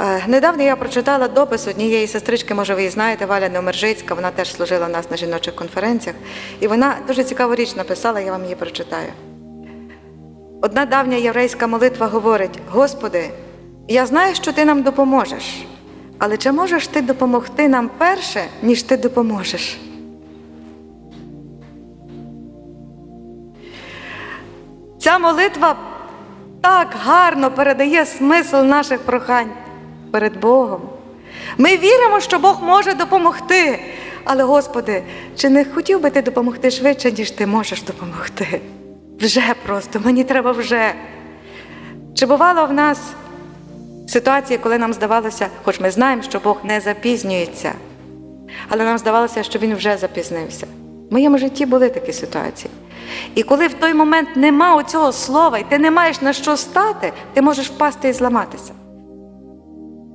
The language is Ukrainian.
Е, Недавно я прочитала допис однієї сестрички, може, ви її знаєте, Валя Номержицька, вона теж служила у нас на жіночих конференціях. І вона дуже цікаву річ написала, я вам її прочитаю. Одна давня єврейська молитва говорить: Господи, я знаю, що ти нам допоможеш, але чи можеш ти допомогти нам перше, ніж ти допоможеш? Ця молитва так гарно передає смисл наших прохань перед Богом. Ми віримо, що Бог може допомогти. Але, Господи, чи не хотів би ти допомогти швидше, ніж ти можеш допомогти? Вже просто, мені треба вже. Чи бувало в нас ситуації, коли нам здавалося, хоч ми знаємо, що Бог не запізнюється, але нам здавалося, що Він вже запізнився. В моєму житті були такі ситуації. І коли в той момент нема оцього слова, і ти не маєш на що стати, ти можеш впасти і зламатися.